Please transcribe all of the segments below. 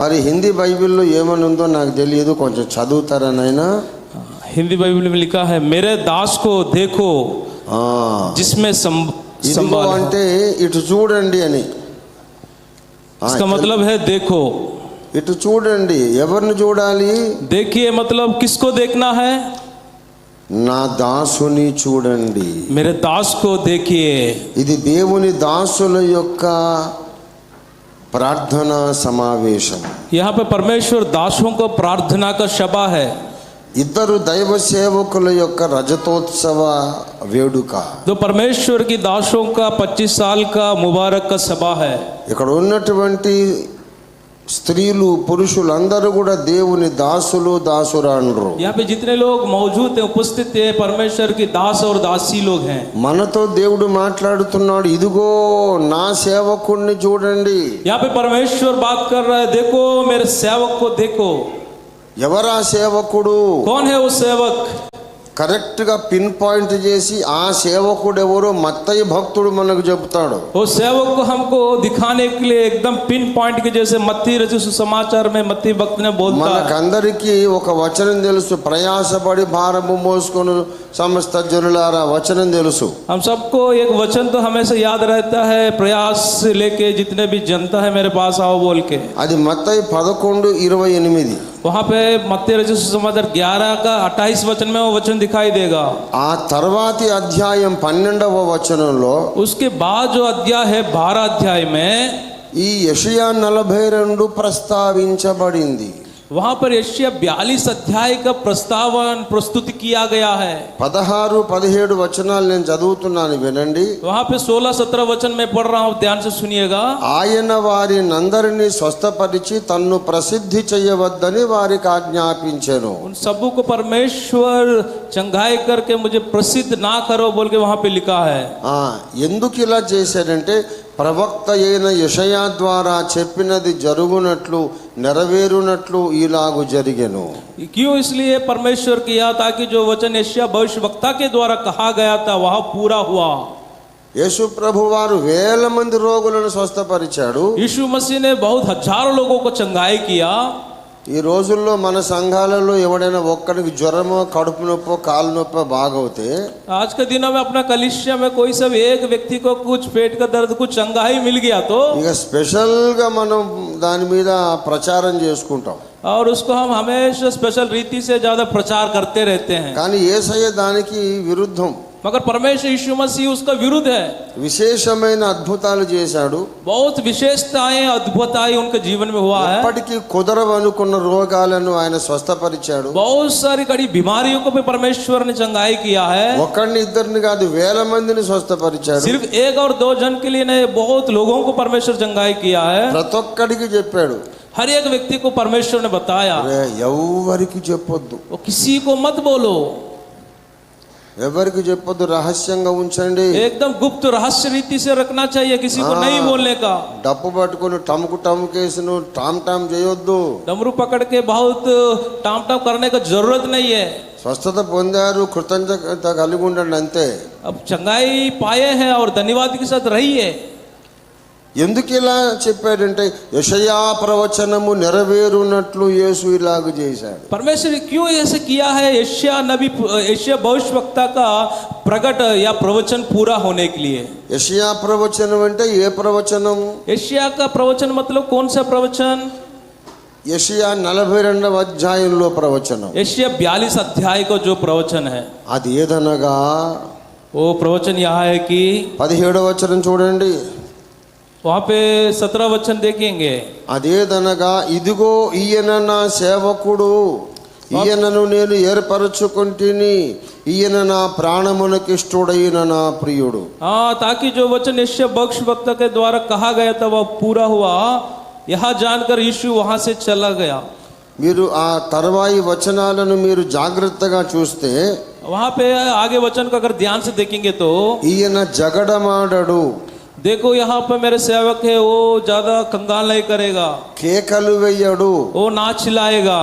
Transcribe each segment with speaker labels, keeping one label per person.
Speaker 1: మరి హిందీ బైబిల్లో ఏమని ఉందో నాకు తెలియదు కొంచెం చదువుతారనైనా
Speaker 2: హిందీ బైబిల్ में लिखा है मेरे
Speaker 1: అంటే ఇటు చూడండి అని
Speaker 2: इसका मतलब है
Speaker 1: ఇటు చూడండి ఎవరిని చూడాలి
Speaker 2: देखिए మతలబ్ కిస్కో దేఖనా है
Speaker 1: నా దాసుని చూడండి
Speaker 2: మేరే దాస్ కో దేఖియే
Speaker 1: ఇది దేవుని దాసుల యొక్క प्रार्थना समावेश
Speaker 2: यहाँ पे परमेश्वर दासों को प्रार्थना का शबा है
Speaker 1: इधर दैव सेवकल ओक रजतोत्सव वेड़क
Speaker 2: जो परमेश्वर की दासों का पच्चीस साल का मुबारक का सभा है
Speaker 1: इकड़ స్త్రీలు పురుషులు అందరూ కూడా దేవుని దాసులు దాసురాండ్రు
Speaker 2: యాపే జితనే లోగ్ మౌజూద్ హై ఉపస్థిత్ హై పరమేశ్వర్ కి దాస్ దాసి
Speaker 1: మనతో దేవుడు మాట్లాడుతున్నాడు ఇదిగో నా సేవకుణ్ణి చూడండి
Speaker 2: యాపే పరమేశ్వర్ బాత్ కర్ మీరు సేవకు దేఖో
Speaker 1: ఎవరా సేవకుడు
Speaker 2: కౌన్ హై
Speaker 1: సేవక్ కరెక్ట్గా పిన్ పాయింట్ చేసి ఆ సేవకుడు ఎవరో మత్తయ్య భక్తుడు మనకు చెబుతాడు
Speaker 2: ఓ సేవకు हमको దిఖానే ఎక్దం పిన్ పాయింట్ కి చేసే మత్తి जैसे సమాచారమే మత్తి భక్తునే బోధ
Speaker 1: మనకందరికీ ఒక వచనం తెలుసు ప్రయాసపడి భారము మోసుకొని సమస్త జనులారా వచనం తెలుసు
Speaker 2: हम सबको एक वचन तो हमेशा याद रहता है प्रयास से लेके जितने भी
Speaker 1: అది మత్తయ్య పదకొండు ఇరవై ఎనిమిది
Speaker 2: वहां पे मत्ते रचित सुसमाचार 11 का 28 वचन में वो वचन दिखाई देगा
Speaker 1: ఆ తర్వాతి అధ్యాయం పన్నెండవ వచనంలో
Speaker 2: उसके बाद जो अध्याय है 12 अध्याय में
Speaker 1: ఈ యషయా నలభై రెండు ప్రస్తావించబడింది
Speaker 2: वहां पर यश्य बयालीस अध्याय का प्रस्तावन प्रस्तुत किया गया है
Speaker 1: పదహారు పదిహేడు వచనాలు నేను చదువుతున్నాను వినండి
Speaker 2: वहां पे 16 17 वचन में पढ़ रहा हूँ ध्यान से सुनिएगा
Speaker 1: ఆయన వారినందరినీ స్వస్థపరిచి తన్ను ప్రసిద్ధి చేయవద్దని వారికి ఆజ్ఞాపించెను
Speaker 2: उन सबों को परमेश्वर चंगाई करके मुझे प्रसिद्ध ना करो बोल के वहां पे लिखा है
Speaker 1: ఆ, ఎందుకు ఇలా చేశారంటే ప్రవక్త అయిన యషయా ద్వారా చెప్పినది జరుగునట్లు నెరవేరునట్లు ఇలాగు జరిగేను
Speaker 2: క్యూ ఇస్లీ పరమేశ్వర్ కియా తాకి జో వచన యషయా భవిష్య వక్తాకే ద్వారా కహా గయా తా వహా పూరా హువా
Speaker 1: యేసు ప్రభు వారు వేల మంది రోగులను స్వస్థపరిచాడు
Speaker 2: యేసు మసీనే బహుత్ హజారు లోగో కో చంగాయి కియా
Speaker 1: ఈ రోజుల్లో మన సంఘాలలో ఎవడైనా ఒక్కడికి జ్వరము కడుపు నొప్పి కాలు నొప్పి బాగవుతే
Speaker 2: ఆజ్ కే దిన మే అప్నా మిల్ గయా
Speaker 1: స్పెషల్ గా మనం దాని మీద ప్రచారం చేసుకుంటాం
Speaker 2: ఆర్ ఉస్కో హమ్ హమేషా స్పెషల్ రీతి సే జ్యాదా ప్రచార్ కర్తే రహతే హై
Speaker 1: కానీ యేసయ్య దానికి విరుద్ధం
Speaker 2: మగర్ పరమేశ్వర యीशु मसीह उसका विरुद्ध है
Speaker 1: విశేషమైన అద్భుతాలు చేశాడు
Speaker 2: बहुत విశేషతాయే అద్భుతాయి उनके जीवन में हुआ है
Speaker 1: ఎప్పటికీ కుదరవనుకున్న రోగాలను ఆయన స్వస్థపరిచాడు
Speaker 2: बहुत सारी कड़ी बीमारियों को भी परमेश्वर ने चंगाई किया है
Speaker 1: ఒకరిని ఇద్దరిని కాదు వేల మందిని స్వస్థపరిచాడు
Speaker 2: सिर्फ एक और दो जन के लिए नहीं बहुत लोगों को परमेश्वर चंगाई किया है
Speaker 1: ప్రతి ఒక్కడికి చెప్పాడు
Speaker 2: हर एक व्यक्ति को परमेश्वर ने बताया
Speaker 1: ఎవరికి చెప్పొద్దు
Speaker 2: किसी को मत बोलो
Speaker 1: ఎవర్కు చెప్పుదు రహస్యంగా ఉంచండి
Speaker 2: एकदम गुप्त रहस्य रीति से रखना चाहिए किसी को नहीं बोलने का
Speaker 1: डप बटकोनु तमकु तमकेसनु टाम टाम
Speaker 2: జయొద్దు డమరు పకడ్కే బహut టామ్ టామ్ కర్నేక జరూర్త్ నహీ హై స్వస్త
Speaker 1: తో పొందారు కృతజ్ఞత గలిగుండ అంటే
Speaker 2: అబ్ చంగై పైయే హై అవర్ ధన్యవాద్ కే సత్ rahiye
Speaker 1: ఎందుకు ఇలా చెప్పాడంటే యషయా ప్రవచనము నెరవేరునట్లు యేసు ఇలాగ చేశాడు
Speaker 2: పరమేశ్వరి క్యూ ఎస్ కియా హై యషయా నబి యషయా భవిష్యత్ కా ప్రకట యా ప్రవచన పూరా హోనే కే లియే
Speaker 1: యషయా ప్రవచనం అంటే ఏ ప్రవచనం
Speaker 2: యషయా కా ప్రవచన మతలో కౌన్ సా ప్రవచన
Speaker 1: యషయా నలభై రెండవ అధ్యాయంలో ప్రవచనం
Speaker 2: యషయా బ్యాలిస్ అధ్యాయకో జో ప్రవచన హై
Speaker 1: అది ఏదనగా
Speaker 2: ఓ ప్రవచన యాహాయకి
Speaker 1: పదిహేడవ వచనం చూడండి
Speaker 2: వాపే సత్రవచన దేకేంగే
Speaker 1: అదేదనగా ఇదిగో ఈయన నా సేవకుడు ఈయనను నేను ఏర్పరచుకుంటుని ఈయన నా ప్రాణమునకి ఇష్టడైన నా ప్రియుడు
Speaker 2: ఆ తాకి జో వచన నిశ్చయ భక్ష భక్తకే ద్వారా కహా గయా పూరా హువా యహా జాన్కర్ యీషు వహా సే గయా
Speaker 1: మీరు ఆ తర్వాయి వచనాలను మీరు జాగ్రత్తగా చూస్తే
Speaker 2: వహా ఆగే వచన కో ధ్యాన్ సే
Speaker 1: ఈయన జగడమాడడు
Speaker 2: देखो यहाँ पे मेरे सेवक है वो ज्यादा कंगाल नहीं करेगा
Speaker 1: కేకలు వేయడు
Speaker 2: वो ना चिल्लाएगा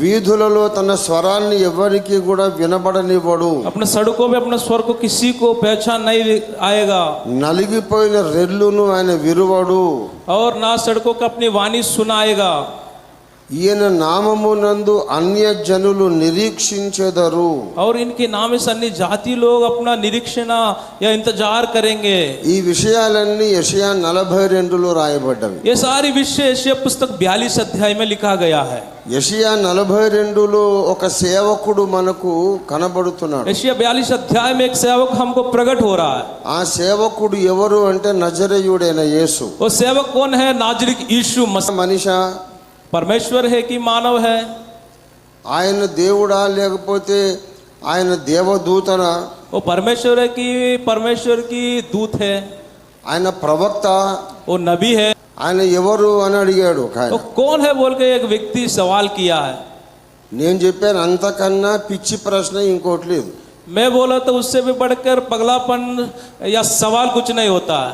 Speaker 1: వీధులలో తన స్వరాన్ని ఎవరికి కూడా వినబడనివ్వడు
Speaker 2: अपने सड़कों में अपने स्वर को किसी को पहचान नहीं आएगा
Speaker 1: నలిగిపోయిన రెల్లును ఆయన విరువడు
Speaker 2: और ना सड़कों का अपनी वाणी सुनाएगा
Speaker 1: ఈయన నామమునందు అన్య జనులు నిరీక్షించెదరు
Speaker 2: జాతి లోగ్ అప్నా నిరీక్షణ యా ఇంత
Speaker 1: ఈ విషయాలన్నీ యెషయా నలభై రెండులో రాయబడ్డవి
Speaker 2: ఏ సారి విషయ యెషయా పుస్తక 42 అధ్యాయమే లిఖా గయా హై
Speaker 1: యెషయా 42 ఒక సేవకుడు మనకు కనబడుతున్నాడు
Speaker 2: యషియా 42 అధ్యాయమే ఏక్ సేవక్ హమ్కో హో రహా హై
Speaker 1: ఆ సేవకుడు ఎవరు అంటే నజరేయుడైన యేసు
Speaker 2: ఓ సేవక్ కౌన్ నాజరిక్ యీషు మసీహ్
Speaker 1: మనిషా
Speaker 2: परमेश्वर है कि मानव है
Speaker 1: ఆయన దేవుడా లేకపోతే ఆయన దేవదూతనా
Speaker 2: वो परमेश्वर है कि परमेश्वर की दूत है
Speaker 1: आयन प्रवक्ता
Speaker 2: वो नबी है
Speaker 1: ఆయన ఎవరు అని అడిగాడు ఒక
Speaker 2: तो कौन है बोल के एक व्यक्ति सवाल किया है
Speaker 1: अंत చెప్పాను అంతకన్నా प्रश्न ప్రశ్న ఇంకోటి లేదు
Speaker 2: मैं बोला तो उससे भी बढ़कर पगलापन या सवाल कुछ नहीं होता है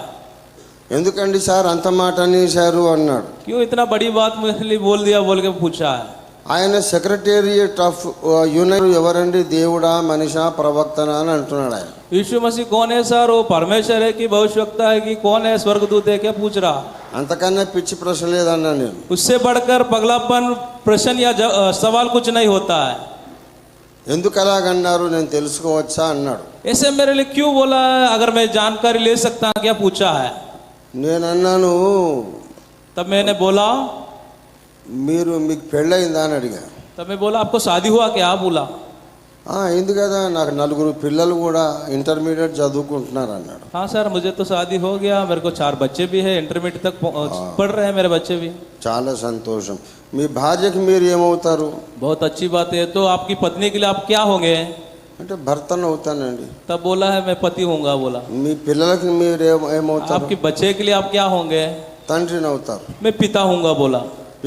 Speaker 1: ఎందుకండి సార్ అంత మాట అనేశారు అన్నాడు
Speaker 2: క్యూ ఇతనా బడి బాత్ మళ్ళీ బోల్ దియా బోల్ కే పూచా
Speaker 1: ఆయన సెక్రటేరియట్ ఆఫ్ యూనియన్ ఎవరండి దేవుడా మనిషా ప్రవక్తన అని అంటున్నాడు ఆయన
Speaker 2: यीशु मसीह कौन है सर वो परमेश्वर है कि भविष्यवक्ता है कि कौन है स्वर्गदूत है क्या पूछ रहा
Speaker 1: అంతకన్నా పిచ్చి ప్రశ్న లేదన్నా నేను
Speaker 2: उससे बढ़कर पगलापन प्रश्न या ज- अ, सवाल कुछ नहीं होता है
Speaker 1: ఎందుకు అలాగన్నారు నేను తెలుసుకోవచ్చా అన్నాడు
Speaker 2: ऐसे मेरे लिए क्यों बोला है अगर मैं जानकारी ले सकता क्या पूछा है तब मैंने बोला तब मैं बोला आपको शादी हुआ क्या बोला हाँ सर मुझे तो शादी हो गया मेरे को चार बच्चे भी है इंटरमीडिएट तक पहुंच- हाँ। पढ़ रहे हैं मेरे बच्चे भी
Speaker 1: चाल సంతోషం
Speaker 2: बहुत अच्छी बात है तो आपकी पत्नी के लिए आप क्या होंगे
Speaker 1: అంటే భర్తన అవుతానండి.
Speaker 2: త బోలా హే మే పతి హూంగా బోలా.
Speaker 1: మీ పిల్లలకి మీరే ఏమౌతారు?
Speaker 2: aapki bache ke liye aap kya honge?
Speaker 1: తండ్రిన అవుతా.
Speaker 2: మే pita హూంగా బోలా.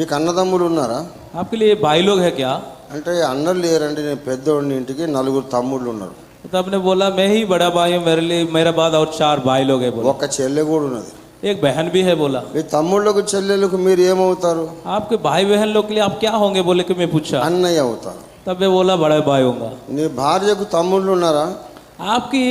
Speaker 1: ఏక అన్నదమ్ముల ఉన్నారు?
Speaker 2: aapke liye bhai log hai kya?
Speaker 1: అంటే అన్నలయ్య రండి నేను పెద్దోడి ఇంటికి నలుగురు తమ్ముళ్ళు ఉన్నారు.
Speaker 2: త అప్నే బోలా మే హి బడా బాయ్ మేరేలి మేరా బాద్ aur 4 bhai log hai బోలా.
Speaker 1: వొక్క చెల్లెలు కూడా ఉన్నారు.
Speaker 2: ఏక बहन भी है बोला.
Speaker 1: ఏ తమ్ముళ్ళకు చెల్లెలకు మీరే ఏమౌతారు?
Speaker 2: aapke bhai behan log ke liye aap kya honge bole ke me pucha.
Speaker 1: అన్నయ్య అవుతా.
Speaker 2: तबे बोला बड़ा भाई होगा
Speaker 1: नी भार्य को तमुल
Speaker 2: आपकी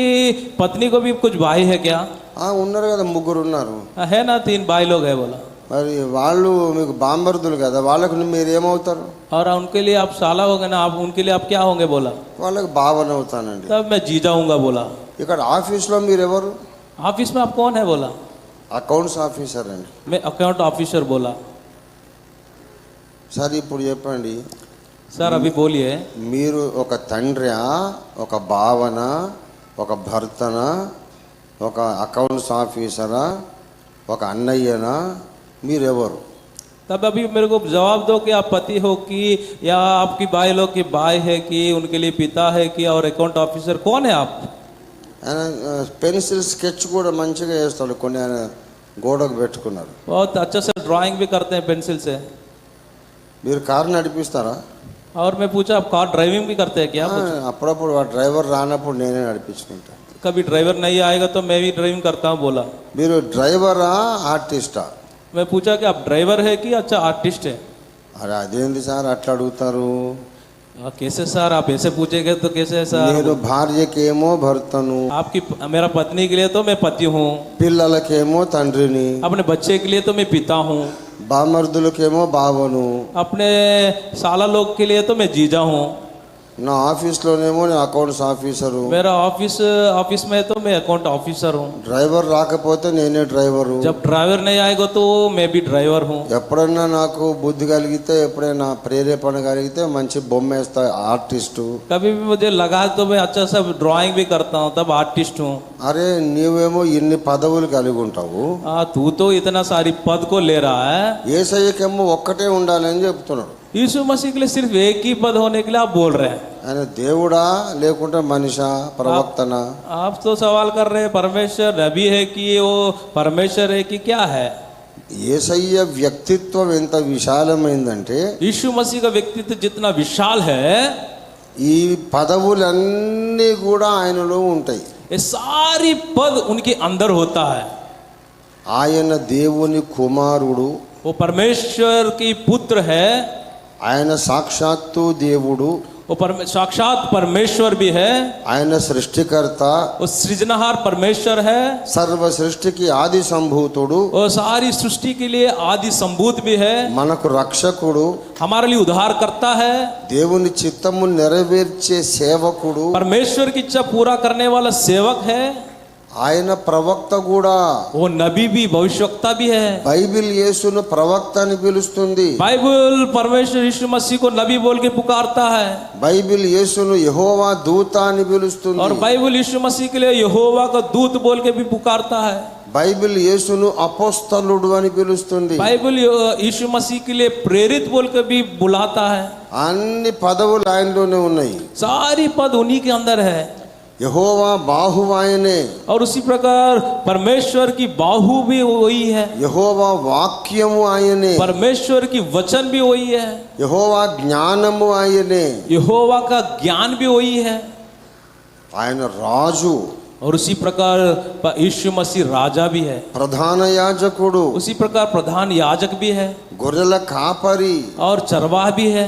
Speaker 2: पत्नी को भी कुछ भाई है क्या
Speaker 1: हाँ उन्नर का तो मुगर
Speaker 2: उन्नार है ना तीन भाई लोग है बोला अरे वालू
Speaker 1: మరి వాళ్ళు మీకు బాంబర్దులు కదా వాళ్ళకు మీరు ఏమవుతారు
Speaker 2: और उनके लिए आप साला होंगे ना आप उनके लिए आप क्या होंगे बोला
Speaker 1: बाबा ने होता అవుతానండి
Speaker 2: तब मैं जीजा हूँगा बोला
Speaker 1: ऑफिस लो मेरे ఎవరు
Speaker 2: ऑफिस में आप कौन है बोला
Speaker 1: अकाउंट्स ऑफिसर అండి
Speaker 2: मैं अकाउंट ऑफिसर बोला
Speaker 1: సరే ఇప్పుడు पंडी
Speaker 2: सर अभी बोलिए
Speaker 1: మీరు ఒక తండ్రి ఒక భావన ఒక భర్తన ఒక అకౌంట్స్ ఆఫీసరా ఒక అన్నయ్యనా
Speaker 2: तब अभी मेरे को जवाब दो कि आप पति हो कि या आपकी भाई लोग की भाई है कि उनके लिए पिता है कि और अकाउंट ऑफिसर कौन है आप
Speaker 1: पेंसिल स्केच కూడా
Speaker 2: बहुत अच्छा से ड्राइंग भी करते हैं पेंसिल से
Speaker 1: మీరు కారు
Speaker 2: और मैं पूछा आप कार ड्राइविंग भी करते हैं क्या
Speaker 1: हाँ, ఆ ड्राइवर రానప్పుడు నేనే నడిపించుకుంటాను
Speaker 2: कभी ड्राइवर नहीं आएगा तो मैं भी ड्राइविंग करता हूँ बोला
Speaker 1: మీరు డ్రైవరా आर्टिस्ट
Speaker 2: मैं पूछा कि आप ड्राइवर है कि अच्छा आर्टिस्ट है
Speaker 1: अरे అదేంటి सर अट्ला అడుగుతారు
Speaker 2: हाँ, कैसे सर आप ऐसे पूछेंगे तो कैसे है
Speaker 1: నేను सर భార్యకేమో భర్తను तो
Speaker 2: आपकी मेरा पत्नी के लिए तो मैं पति हूँ
Speaker 1: పిల్లలకేమో తండ్రిని
Speaker 2: अपने बच्चे के लिए तो मैं पिता हूँ
Speaker 1: बामर्दुल के मो बावनू
Speaker 2: अपने साला लोग के लिए तो मैं जीजा हूँ
Speaker 1: నా ఆఫీస్లోనేమో నీ అకౌంట్స్ ఆఫీసర్
Speaker 2: మేరా ఆఫీస్ ఆఫీస్ మేతో మీ అకౌంట్ ఆఫీసర్
Speaker 1: డ్రైవర్ రాకపోతే నేనే డ్రైవర్
Speaker 2: జబ్ డ్రైవర్ నే ఆయగతో మేబీ డ్రైవర్ హు
Speaker 1: ఎప్పుడైనా నాకు బుద్ధి కలిగితే ఎప్పుడైనా ప్రేరేపణ కలిగితే మంచి బొమ్మ వేస్తా ఆర్టిస్టు
Speaker 2: కభీ భీ ముజే లగాతో మే అచ్చా సబ్ డ్రాయింగ్ భీ కర్తా హూ తబ్ ఆర్టిస్ట్ హు
Speaker 1: అరే నీవేమో ఇన్ని పదవులు కలిగి ఉంటావు
Speaker 2: ఆ తూతో ఇతనా సారి పదకో లేరా
Speaker 1: ఏసయ్యకేమో ఒక్కటే ఉండాలని చెప్తున్నాడు
Speaker 2: యేసు మసీహ్ కి సిర్ఫ్ ఏకీ పదవనేకిలా బోల్ రహే
Speaker 1: ఆయన దేవుడా లేకుంటే మనిష ప్రవక్తన
Speaker 2: ఆప్తో తో సవాల్ కర్ పరమేశ్వర్ రవి హే కి ఓ పరమేశ్వర్ హే కి క్యా హై
Speaker 1: ఏసయ్య వ్యక్తిత్వం ఎంత విశాలమైందంటే
Speaker 2: ఇషు మసీగ వ్యక్తిత్వం జిత్న విశాల్ హై
Speaker 1: ఈ పదవులన్నీ కూడా ఆయనలో ఉంటాయి
Speaker 2: సారీ పద్ ఉనికి అందరు హోతా
Speaker 1: ఆయన దేవుని కుమారుడు
Speaker 2: ఓ పరమేశ్వర్ కి పుత్ర హై
Speaker 1: ఆయన సాక్షాత్తు దేవుడు
Speaker 2: वो परमे, साक्षात परमेश्वर भी है
Speaker 1: आयन सृष्टिकर्ता
Speaker 2: वो सृजनहार परमेश्वर है
Speaker 1: सृष्टि की आदि సంభూతుడు
Speaker 2: वो सारी सृष्टि के लिए आदि संभूत भी है
Speaker 1: मन को रक्षक
Speaker 2: हमारे लिए उधार करता है
Speaker 1: దేవుని चित्तम नेरवेर्चे సేవకుడు
Speaker 2: परमेश्वर की इच्छा पूरा करने वाला सेवक है
Speaker 1: ఆయన ప్రవక్త కూడా
Speaker 2: ఓ నబీ బి భవిష్యక్త బి హై
Speaker 1: బైబిల్ యేసును ప్రవక్త అని పిలుస్తుంది
Speaker 2: బైబిల్ పరమేశ్వర యేసు మసీహ్ को నబీ బోల్ के पुकारता है
Speaker 1: బైబిల్ యేసును యెహోవా దూత అని పిలుస్తుంది
Speaker 2: और బైబిల్ యేసు మసీహ్ के लिए యెహోవా का दूत बोल के भी पुकारता है
Speaker 1: బైబిల్ యేసును అపోస్తలుడు అని పిలుస్తుంది
Speaker 2: బైబిల్ యేసు మసీహ్ కే లియే ప్రేరిత్ బోల్ కే బి బులాతా హై
Speaker 1: అన్ని పదవులు ఆయనలోనే ఉన్నాయి
Speaker 2: సారీ పద్ ఉన్నీ కే అందర్ హై
Speaker 1: यहोवा बाहु आयने
Speaker 2: और उसी प्रकार परमेश्वर की बाहु भी वही है
Speaker 1: यहोवा वाक्यम आयने
Speaker 2: परमेश्वर की वचन भी वही है
Speaker 1: यहोवा ज्ञानम आयने
Speaker 2: यहोवा का ज्ञान भी वही है
Speaker 1: आयन राजू
Speaker 2: और उसी प्रकार यीशु मसीह राजा भी है
Speaker 1: प्रधान याजक
Speaker 2: उसी प्रकार प्रधान याजक भी है
Speaker 1: गोरल कापरी
Speaker 2: और चरवाह भी है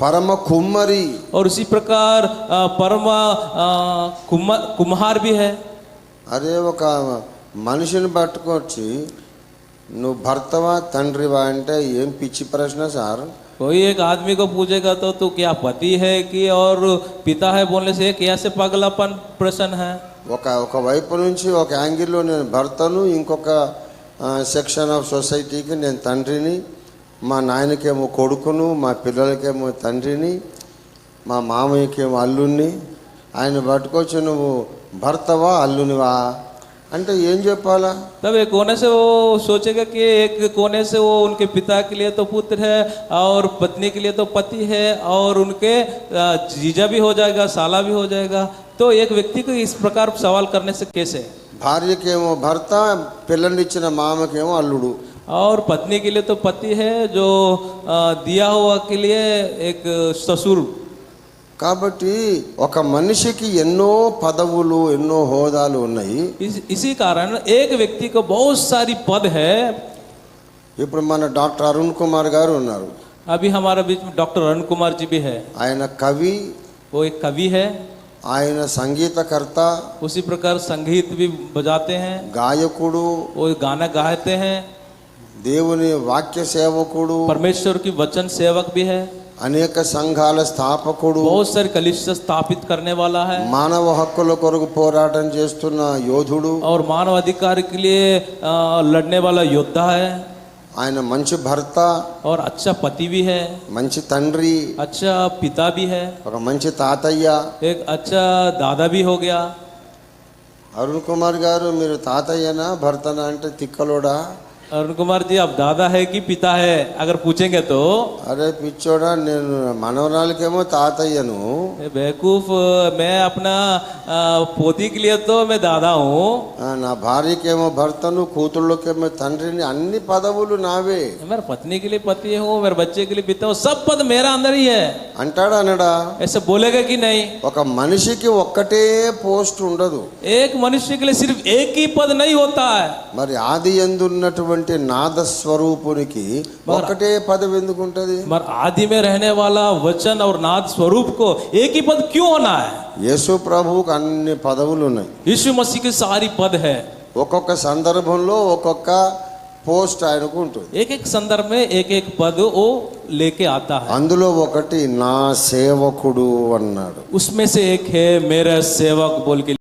Speaker 1: परम कुमारी
Speaker 2: और उसी प्रकार परम कुमार भी है
Speaker 1: अरे वो मनुष्य ने पटकोची भर्तवा तंड्रीवा अंटे एम पिछि प्रश्न सार
Speaker 2: कोई एक आदमी को पूछेगा तो तू क्या पति है कि और पिता है बोलने से कैसे पगलापन प्रश्न है
Speaker 1: वैप नीचे और ऐंगि भर्त इंकोक सैक्षन आफ् सोसईटी की नीन तंड्री మా నాయనికేమో కొడుకును మా పిల్లలకేమో తండ్రిని మా మామయకేమో అల్లుని ఆయన పడుకొచ్చినో భర్తవా అల్లునివా అంటే ఏం చెప్పాల
Speaker 2: తవే కోనేసే ఆలోచేਗਾ కే ఒక కోనేసే ఓంకే పితాకి liye తో పుత్ర है और पत्नी के लिए तो पति है और उनके जीजा भी हो जाएगा साला भी हो जाएगा तो एक व्यक्ति को इस प्रकार सवाल करने से कैसे
Speaker 1: భార్య కేమో భర్త పిల్లని ఇచ్చిన మామకేమో అల్లుడు
Speaker 2: और पत्नी के लिए तो पति है जो दिया हुआ के लिए एक ससुर
Speaker 1: काबटी मनुष्य की एनो पदवलू एनो हौदालू
Speaker 2: इसी कारण एक व्यक्ति को बहुत सारी पद है
Speaker 1: इपड़ मन डॉक्टर अरुण कुमार गार
Speaker 2: अभी हमारे बीच में डॉक्टर अरुण कुमार जी भी है
Speaker 1: आये कवि
Speaker 2: वो एक कवि है
Speaker 1: आये संगीत करता
Speaker 2: उसी प्रकार संगीत भी बजाते हैं
Speaker 1: गायकुड़
Speaker 2: वो गाना गाते हैं
Speaker 1: దేవుని వాక్య సేవకుడు
Speaker 2: परमेश्वर की वचन सेवक भी है
Speaker 1: అనేక సంఘాల స్థాపకుడు
Speaker 2: बहुत सारी कलिश स्थापित करने वाला है
Speaker 1: మానవ హక్కుల కొరకు పోరాటం చేస్తున్న యోధుడు
Speaker 2: और मानव अधिकार के लिए अ, लड़ने वाला योद्धा है
Speaker 1: ఆయన మంచి భర్త
Speaker 2: और अच्छा पति भी है
Speaker 1: మంచి తండ్రి
Speaker 2: अच्छा पिता भी है
Speaker 1: ఒక మంచి తాతయ్య
Speaker 2: एक अच्छा दादा भी हो गया
Speaker 1: అరుణ్ కుమార్ గారు మీరు తాతయ్యనా భర్తనా అంటే తిక్కలోడా
Speaker 2: अरुण कुमार जी अब दादा है कि पिता है अगर पूछेंगे तो
Speaker 1: अरे पिछोड़ा मनोहराल के
Speaker 2: मैं बेकूफ मैं अपना पोती के लिए तो मैं दादा हूँ
Speaker 1: भारी के भरतन खूतलो के मैं थंड्री अन्य पद बोलू ना वे
Speaker 2: मेरे पत्नी के लिए पति हूँ मेरे बच्चे के लिए पिता हूँ सब पद मेरा अंदर ही है
Speaker 1: अंटाड़ा अनडा
Speaker 2: ऐसे बोलेगा की नहीं
Speaker 1: मनुष्य की पोस्ट उड़ा
Speaker 2: एक मनुष्य के लिए सिर्फ एक ही पद नहीं होता है
Speaker 1: मेरी आदि ఉన్నటువంటి నాదస్వరూపునికి ఒకటే పదవి ఎందుకు ఉంటుంది
Speaker 2: మరి ఆదిమే రహనే వాళ్ళ వచన్ और नाद स्वरूप को एक ही पद क्यों होना
Speaker 1: యేసు ప్రభువుకు అన్ని పదవులు ఉన్నాయి
Speaker 2: यीशु मसीह के सारी पद
Speaker 1: ఒక్కొక్క సందర్భంలో ఒక్కొక్క పోస్ట్ ఆయనకు ఉంటుంది
Speaker 2: एक एक संदर्भ में एक एक पद लेके आता है
Speaker 1: అందులో ఒకటి నా సేవకుడు అన్నాడు
Speaker 2: उसमें से एक है मेरा सेवक बोल के